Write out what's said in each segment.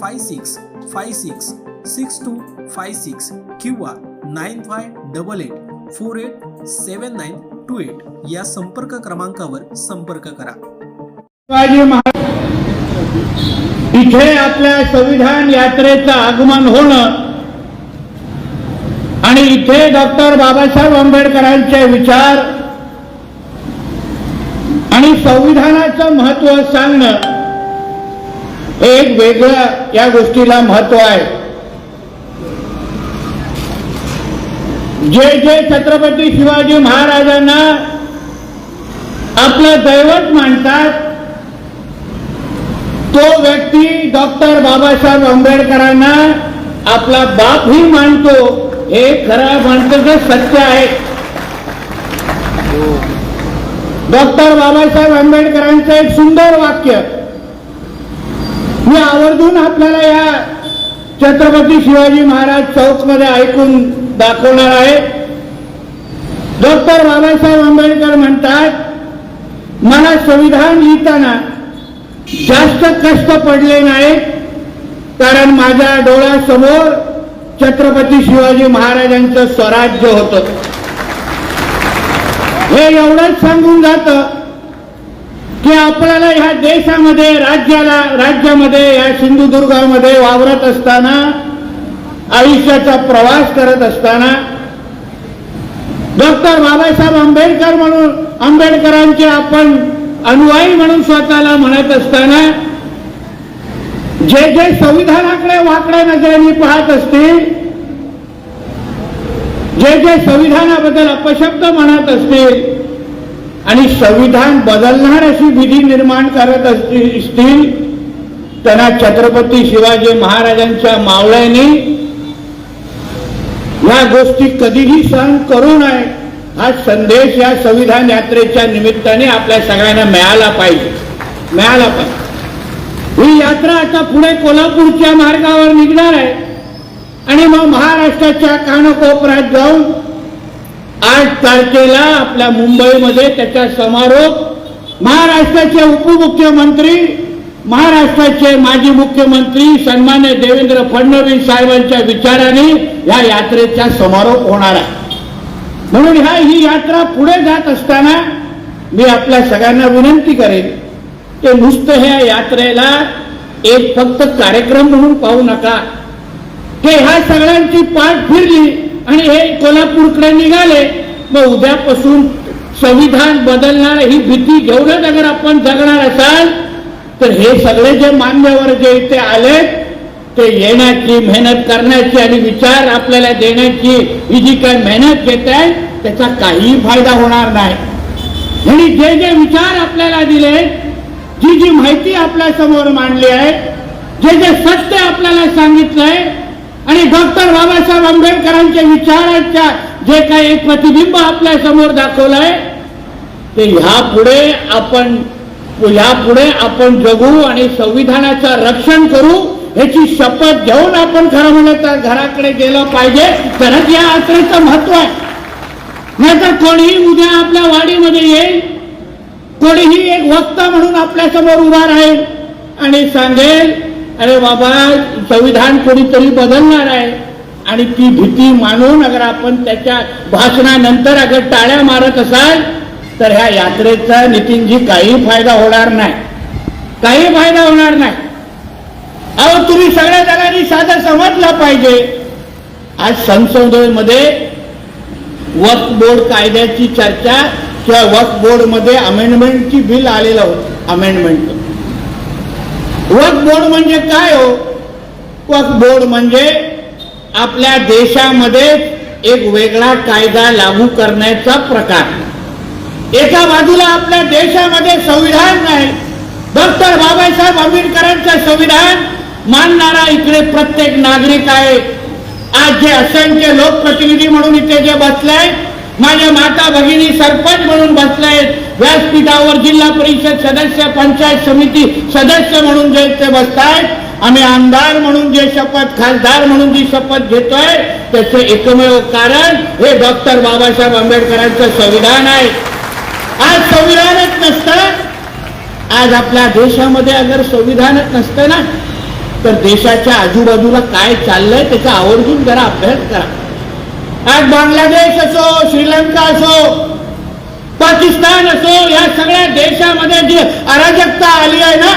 five six five six six two five six किंवा nine five double eight four eight seven nine two eight या संपर्क क्रमांकावर संपर्क करा. इथे आपल्या संविधान यात्रेचं आगमन होणं आणि इथे डॉक्टर बाबासाहेब आंबेडकरांचे विचार आणि संविधानाचं महत्त्व सांगणं हे एक वेगळं या गोष्टीला महत्त्व आहे. जे जे छत्रपती शिवाजी महाराजांना आपलं दैवत मानतात. तो व्यक्ती डॉक्टर बाबासाहेब आंबेडकरांना आपला बापही मानतो. हे खरं म्हणतं सत्य आहे. डॉक्टर बाबासाहेब आंबेडकरांचं एक सुंदर वाक्य. मी आवर्जून आपल्याला या छत्रपती शिवाजी महाराज चौकमध्ये ऐकून दाखवणार आहे. डॉक्टर बाबासाहेब आंबेडकर म्हणतात मला संविधान लिहिताना जास्त कष्ट पडले नाही कारण माझ्या डोळ्यासमोर छत्रपती शिवाजी महाराजांचं स्वराज्य होत. हे एवढंच सांगून जात की आपल्याला ह्या देशामध्ये राज्याला राज्यामध्ये या सिंधुदुर्गामध्ये वावरत असताना आयुष्याचा प्रवास करत असताना डॉक्टर बाबासाहेब आंबेडकर म्हणून आंबेडकरांचे आपण अनुयायी म्हणून स्वतःला म्हणत असताना जे जे संविधानाकडे वाकड्या नजरेने पाहत असतील जे जे संविधानाबद्दल अपशब्द म्हणत असतील आणि संविधान बदलणार अशी विधी निर्माण करत असतील त्यांना छत्रपती शिवाजी महाराजांच्या मावळ्याने या गोष्टी कधीही सहन करू नये. हा संदेश या संविधान यात्रेच्या निमित्ताने आपल्या सगळ्यांना मिळाला पाहिजे. मिळाला पाहिजे. ही यात्रा आता पुढे कोल्हापूरच्या मार्गावर निघणार आहे. आणि मग महाराष्ट्राच्या कानकोपऱ्यात जाऊन आठ तारखेला आपल्या मुंबईमध्ये त्याचा समारोप महाराष्ट्राचे उपमुख्यमंत्री महाराष्ट्राचे माजी मुख्यमंत्री सन्मान्य देवेंद्र फडणवीस साहेबांच्या विचाराने या यात्रेचा समारोप होणार आहे. म्हणून ह्या ही यात्रा पुढे जात असताना मी आपल्या सगळ्यांना विनंती करेन ते नुसतं ह्या यात्रेला एक फक्त कार्यक्रम म्हणून पाहू नका. हे ह्या सगळ्यांची पाठ फिरली आणि हे कोल्हापूरकडे निघाले मग उद्यापासून संविधान बदलणार ही भीती घेऊनच अगर आपण जगणार असाल तर हे सगळे जे मान्यवर जे इथे आले ते येण्याची मेहनत करण्याची आणि विचार आपल्याला देण्याची ही जी काय मेहनत घेत आहे त्याचा काहीही फायदा होणार नाही. आणि जे जे विचार आपल्याला दिले जी जी माहिती आपल्यासमोर मांडली आहे जे जे सत्य आपल्याला सांगितलंय आणि डॉक्टर बाबासाहेब आंबेडकरांच्या विचारांच्या जे काही एक प्रतिबिंब आपल्यासमोर दाखवलंय ते ह्या पुढे आपण ह्या पुढे आपण जगू आणि संविधानाचं रक्षण करू ह्याची शपथ घेऊन आपण खरं म्हणलं तर घराकडे गेलं पाहिजे. तरच या यात्रेचं महत्त्व आहे. नाहीतर कोणीही उद्या आपल्या वाडीमध्ये येईल कोणीही एक वक्ता म्हणून आपल्यासमोर उभा राहील आणि सांगेल अरे बाबा संविधान कोणीतरी बदलणार आहे. आणि ती भीती मानून अगर आपण त्याच्या भाषणानंतर अगर टाळ्या मारत असाल तर ह्या यात्रेचा नितीनजी काही फायदा होणार नाही. काही फायदा होणार नाही. अहो तुम्ही सगळ्या जणांनी साधा समजला पाहिजे. आज संसदेमध्ये वक्फ बोर्ड कायद्याची चर्चा किंवा वक्फ बोर्डमध्ये अमेंडमेंटची बिल आलेलं होतं अमेंडमेंट वक्फ बोर्ड म्हणजे काय हो? वक्फ बोर्ड म्हणजे आपल्या देशामध्ये एक वेगळा कायदा लागू करण्याचा प्रकार. एका बाजूला आपल्या देशामध्ये संविधान नाही. डॉक्टर बाबासाहेब आंबेडकरांचं संविधान मानणारा इकडे प्रत्येक नागरिक आहे. आज जे असंख्य लोकप्रतिनिधी म्हणून इथे जे बसलाय माझ्या माता भगिनी सरपंच म्हणून बसलायत. व्यासपीठावर जिल्हा परिषद सदस्य पंचायत समिती सदस्य म्हणून जे ते बसतायत. आम्ही आमदार म्हणून जे शपथ खासदार म्हणून जी शपथ घेतोय त्याचं एकमेव कारण हे डॉक्टर बाबासाहेब आंबेडकरांचं संविधान आहे. आज संविधानच नसतं. आज आपल्या देशामध्ये अगर संविधानच नसतं ना तर देशाच्या आजूबाजूला काय चाललंय त्याचा आवर्जून जरा अभ्यास करा. आज बांगलादेश असो श्रीलंका असो पाकिस्तान असो या सगळ्या देशामध्ये जी अराजकता आली आहे ना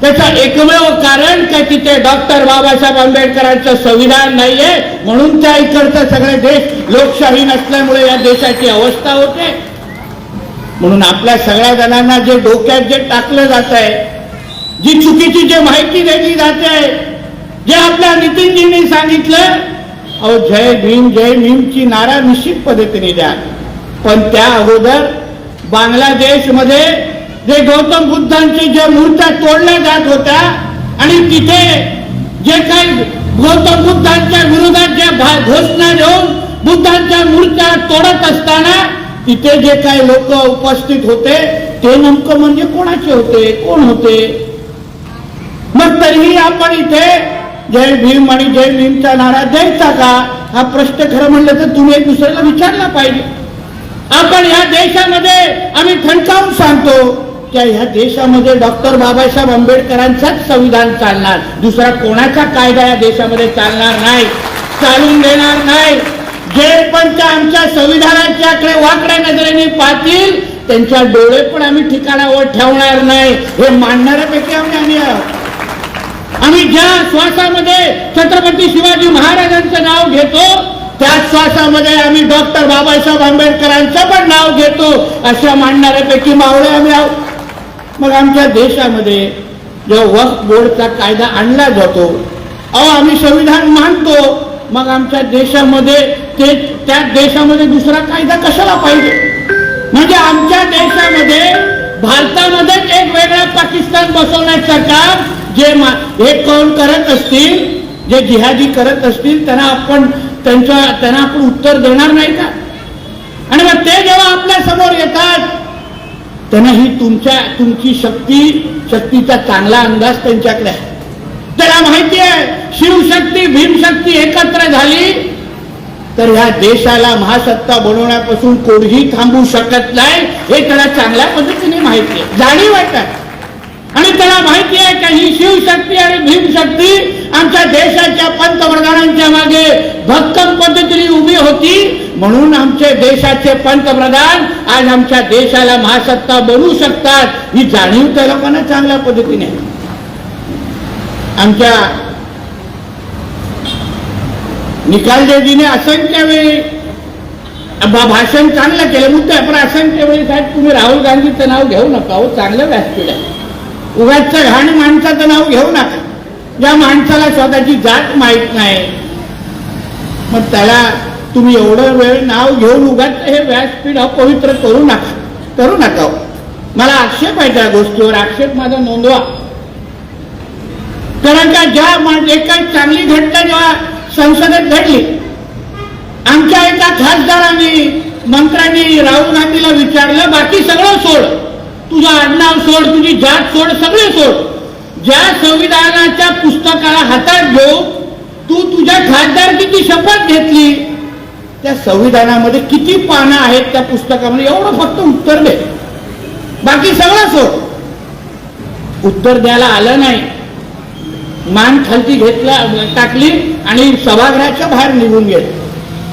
त्याचं एकमेव कारण काय तिथे डॉक्टर बाबासाहेब आंबेडकरांचं संविधान नाहीये. म्हणून त्या इकडचं सगळे देश लोकशाही नसल्यामुळे या देशाची अवस्था होते. म्हणून आपल्या सगळ्या जणांना जे डोक्यात जे टाकलं जात आहे जी चुकीची जे माहिती दिली जाते जे आपल्या नितीनजींनी सांगितलं अहो जय भीम जय भीमची नारा निश्चित पद्धतीने द्या. पण त्या अगोदर बांगलादेशमध्ये जे गौतम बुद्धांची ज्या मूर्त्या तोडल्या जात होत्या आणि तिथे जे काही गौतम बुद्धांच्या विरोधात ज्या घोषणा देऊन बुद्धांच्या मूर्त्या तोडत असताना तिथे जे काही लोक उपस्थित होते ते नेमकं म्हणजे कोणाचे होते? कोण होते? मग तरीही आपण इथे जय भीम आणि जय भीमचा नारा द्यायचा का? हा प्रश्न खरं म्हणलं तर तुम्ही एक दुसऱ्याला विचारला पाहिजे. आपण ह्या देशामध्ये आम्ही ठणकावून सांगतो की ह्या देशामध्ये डॉक्टर बाबासाहेब आंबेडकरांचाच संविधान चालणार. दुसरा कोणाचा कायदा या देशामध्ये चालणार नाही चालून देणार नाही. जे पण त्या आमच्या संविधानाच्याकडे वाकड्या नजरेने पाहतील त्यांच्या डोळे पण आम्ही ठिकाणावर ठेवणार नाही. हे मानणाऱ्यापैकी आम्ही आम्ही आहोत. आम्ही ज्या श्वासामध्ये छत्रपती शिवाजी महाराजांचं नाव घेतो त्याच श्वासामध्ये आम्ही डॉक्टर बाबासाहेब आंबेडकरांचं पण नाव घेतो अशा मांडणाऱ्यापैकी मावळे आम्ही आहोत. मग आमच्या देशामध्ये जेव्हा वक्फ बोर्डचा कायदा आणला जातो अहो आम्ही संविधान मानतो मग आमच्या देशामध्ये ते त्या देशामध्ये दुसरा कायदा कशाला पाहिजे? म्हणजे आमच्या देशामध्ये भारतामध्येच एक वेगळा पाकिस्तान बसवण्याचं काम जे हे कोण करत असतील जे जिहादी करत असतील त्यांना आपण त्यांच्या त्यांना आपण उत्तर देणार नाही का? आणि मग ते जेव्हा आपल्यासमोर येतात त्यांना ही तुमच्या तुमची शक्ती शक्तीचा चांगला अंदाज त्यांच्याकडे आहे. त्याला माहिती आहे शिवशक्ती भीमशक्ती एकत्र झाली तर ह्या देशाला महासत्ता बनवण्यापासून कोणीही थांबू शकत नाही हे त्याला चांगल्या पद्धतीने माहिती आहे. जाणीव आहे आणि त्याला माहिती आहे का ही शिवशक्ती आणि भीमशक्ती आमच्या देशाच्या पंतप्रधानांच्या मागे भक्कम पद्धतीने उभी होती. म्हणून आमचे देशाचे पंतप्रधान आज आमच्या देशाला महासत्ता बनवू शकतात ही जाणीव त्या लोकांना चांगल्या पद्धतीने आमच्या निकालदेवीने असंख्य वेळी भाषण चांगलं केलं मुद्दा पण असंख्य वेळी साहेब तुम्ही राहुल गांधीचं नाव घेऊ नका हो चांगलं व्यासपीठ आहे. उगाच घाण माणसाचं नाव घेऊ नका. ज्या माणसाला स्वतःची जात माहीत नाही मग त्याला तुम्ही एवढं वेळ नाव घेऊन उगाच हे व्यासपीठ अपवित्र करू नका. करू नका हो. मला आक्षेप आहे त्या गोष्टीवर. आक्षेप माझा नोंदवा. कारण का ज्या एकाच एका चांगली घटना जेव्हा संसदेत घडली आमच्या एका खासदारांनी मंत्र्यांनी राहुल गांधीला विचारलं बाकी सगळं सोड. तुझं आडनाव सोड तुझी जात सोड सगळे सोड. ज्या संविधानाच्या पुस्तकाला हातात घेऊ तू तुझ्या खासदारकीची शपथ घेतली त्या संविधानामध्ये किती पानं आहेत त्या पुस्तकामध्ये? एवढं फक्त उत्तर दे. बाकी सगळं सोड. उत्तर द्यायला आलं नाही. मान खालती घेतला टाकली आणि सभागृहाच्या बाहेर निघून गेले.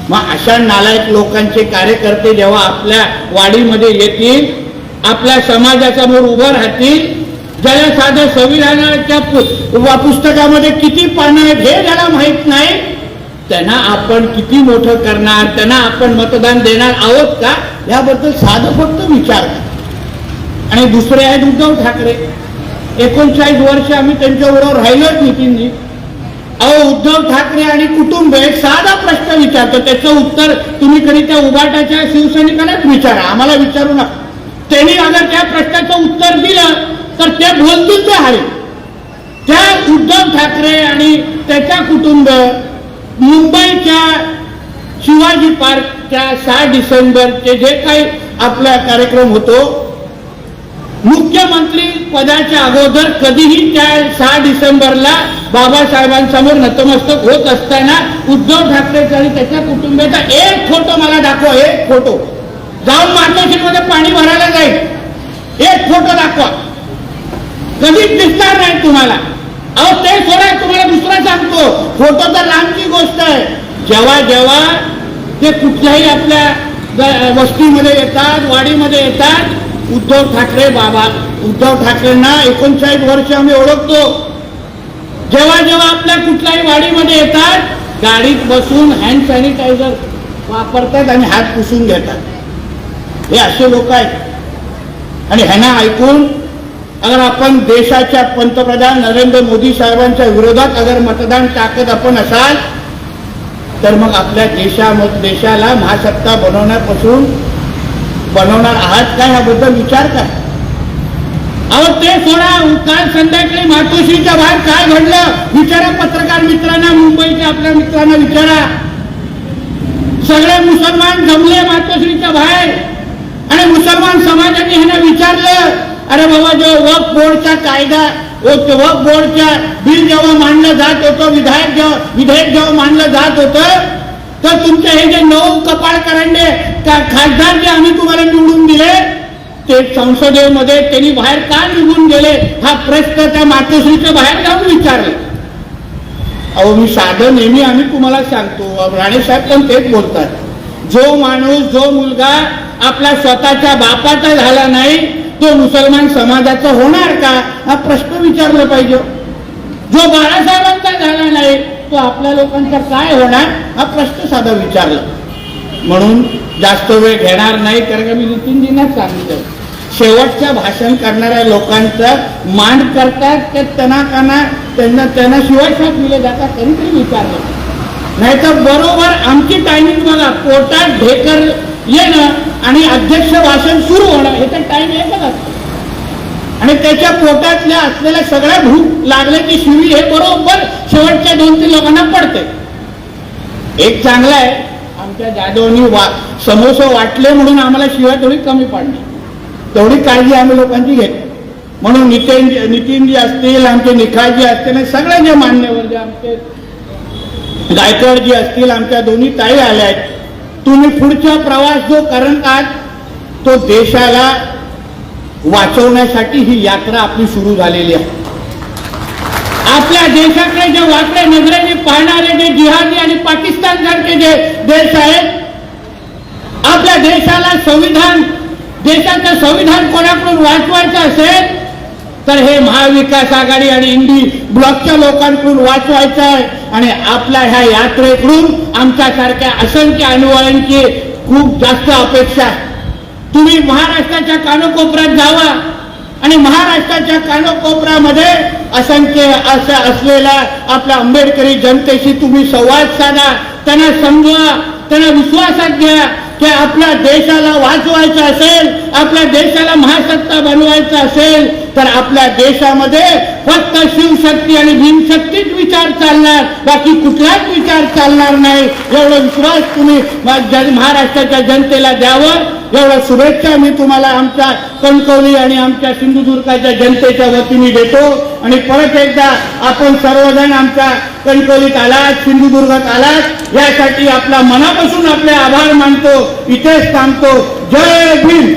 मग अशा नालायक लोकांचे कार्यकर्ते जेव्हा आपल्या वाडीमध्ये येतील आपल्या समाजासमोर उभं राहतील. ज्याला साध्या संविधानाच्या पु- पुस्तकामध्ये किती पानं आहेत हे ज्याला माहीत नाही त्यांना आपण किती मोठं करणार त्यांना आपण मतदान देणार आहोत का? याबद्दल साधं फक्त विचार. आणि दुसरे आहेत उद्धव ठाकरे. एकोणचाळीस वर्ष आम्ही त्यांच्याबरोबर राहिलोच नितीनजी अहो उद्धव ठाकरे आणि कुटुंब एक साधा प्रश्न विचारतो त्याचं उत्तर तुम्ही कधी त्या उभाटाच्या शिवसैनिकांनाच विचारा. आम्हाला विचारू नका. त्यांनी अगर त्या प्रश्नाचं उत्तर दिलं तर ते बोलतील आहे त्या उद्धव ठाकरे आणि त्याच्या कुटुंब मुंबईच्या शिवाजी पार्कच्या सहा डिसेंबरचे जे काही आपला कार्यक्रम होतो मुख्यमंत्री पदाच्या अगोदर कधीही त्या सहा डिसेंबरला बाबासाहेबांसमोर नतमस्तक होत असताना उद्धव ठाकरे आणि त्याच्या कुटुंबाचा एक फोटो मला दाखवा एक फोटो. जाऊन मध्ये पाणी भरायला जाईल. एक फोटो दाखवा. कधीच दिसणार नाही तुम्हाला. अहो ते सोडा तुम्हाला दुसरा सांगतो. फोटो तर लांबची गोष्ट आहे. जेव्हा जेव्हा ते कुठल्याही आपल्या वस्तीमध्ये येतात वाडीमध्ये येतात उद्धव ठाकरे बाबा उद्धव ठाकरेंना एकोणचाळीस वर्ष आम्ही ओळखतो. जेव्हा जेव्हा आपल्या कुठल्याही वाडीमध्ये येतात गाडीत बसून हँड सॅनिटायझर वापरतात आणि हात पुसून घेतात. हे असे लोक आहेत. आणि ह्यांना ऐकून अगर आपण देशाच्या पंतप्रधान नरेंद्र मोदी साहेबांच्या विरोधात अगर मतदान टाकत आपण असाल तर मग आपल्या देशा देशाला महासत्ता बनवण्यापासून बनवणार आहात का याबद्दल विचार करा. अहो ते सोडा काल संध्याकाळी मातोश्रीच्या बाहेर काय घडलं? विचारा पत्रकार मित्रांना मुंबईच्या आपल्या मित्रांना विचारा. सगळे मुसलमान जमले मातोश्रीच्या बाहेर. आणि मुसलमान समाजाने ह्यांना विचारलं अरे बाबा जो वक्फ बोर्डचा कायदा वक्फ बोर्डच्या बिल जेव्हा मांडलं जात होतं विधायक जेव्हा विधेयक जेव्हा मांडलं जात होतं तर तुमचे हे जे नऊ कपाळ करंडे खासदार जे आम्ही तुम्हाला निवडून दिले ते संसदेमध्ये त्यांनी बाहेर का निघून गेले? हा प्रश्न त्या मातोश्रीच्या बाहेर जाऊन विचारले. अहो मी साधं नेहमी आम्ही तुम्हाला सांगतो राणेसाहेब पण तेच बोलतात. जो माणूस जो मुलगा आपल्या स्वतःच्या बापाचा झाला नाही तो मुसलमान समाजाचा होणार का? हा प्रश्न विचारला पाहिजे. जो बाळासाहेबांचा झाला नाही तो आपल्या लोकांचा काय होणार? हा प्रश्न साधा विचारला. म्हणून जास्त वेळ घेणार नाही कारण का मी नितीनजींनाच सांगितलं. शेवटच्या भाषण करणाऱ्या लोकांचा मान करतात ते त्यांना काना त्यांना त्यांना शिवायशात दिले जातात तरी तरी विचारलं. नाही तर बरोबर आमची टायमिंग बघा पोटात ढेकर येणं आणि अध्यक्ष भाषण सुरू होणं हे तर टाइम एकच असतो आणि त्याच्या पोटातल्या असलेल्या सगळ्या भूक लागल्याची शिवी हे बरोबर शेवटच्या दोन तीन लोकांना पडते. एक चांगला आहे आमच्या जाधवनी वा समोसे वाटले म्हणून आम्हाला शिवाय थोडी कमी पडली तेवढी काळजी आम्ही लोकांची घेतो. म्हणून नितीन नितीनजी असतील आमचे निखाजी असतील आणि सगळे जे मान्यवर जे आमचे गायकवाडजी असतील आमच्या दोन्ही ताई आल्या आहेत. तुम्ही पुढचा प्रवास जो करत आहात तो देशाला वाचवण्यासाठी ही यात्रा आपली सुरू झालेली आहे. आपल्या देशाकडे जे वाकडे नजरेने पाहणारे जे जिहादी आणि पाकिस्तान सारखे जे देश आहेत आपल्या देशाला संविधान देशाचं संविधान कोणाकडून वाचवायचं असेल तर हे महाविकास आघाडी आणि इंडी ब्लॉकच्या लोकांकडून वाचवायचं आहे आणि आपल्या ह्या यात्रेकडून आमच्यासारख्या असंख्य अनुयायांची खूप जास्त अपेक्षा आहे. तुम्ही महाराष्ट्राच्या कानोकोपऱ्यात जावा आणि महाराष्ट्राच्या कानोकोपऱ्यामध्ये असंख्य असं असलेल्या आपल्या आंबेडकरी जनतेशी तुम्ही संवाद साधा त्यांना समजवा त्यांना विश्वासात घ्या. की आपल्या देशाला वाचवायचं असेल आपल्या देशाला महासत्ता बनवायचं असेल तर आपल्या देशामध्ये फक्त शिवशक्ती आणि भीमशक्तीच विचार चालणार बाकी कुठलाच विचार चालणार नाही. एवढा विश्वास तुम्ही महाराष्ट्राच्या जनतेला द्यावं. एवढ्या शुभेच्छा मी तुम्हाला आमच्या कणकवली आणि आमच्या सिंधुदुर्गाच्या जनतेच्या वतीने देतो. आणि परत एकदा आपण सर्वजण आमच्या कणकवलीत आलात सिंधुदुर्गात आलात यासाठी आपला मनापासून आपले आभार मानतो इथेच थांबतो. जय भीम!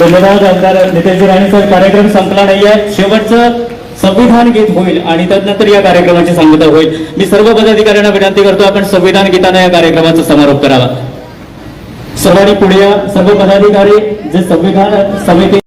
धन्यवाद आमदार नितेशजी राणे सर कार्यक्रम संपला नाहीये. शेवटचं संविधान गीत होईल आणि त्यानंतर या कार्यक्रमाची सांगता होईल. मी सर्व पदाधिकाऱ्यांना विनंती करतो आपण संविधान गीताने या कार्यक्रमाचा समारोप करावा. सर्वांनी पुढे या. सर्व पदाधिकारी जे संविधान समिती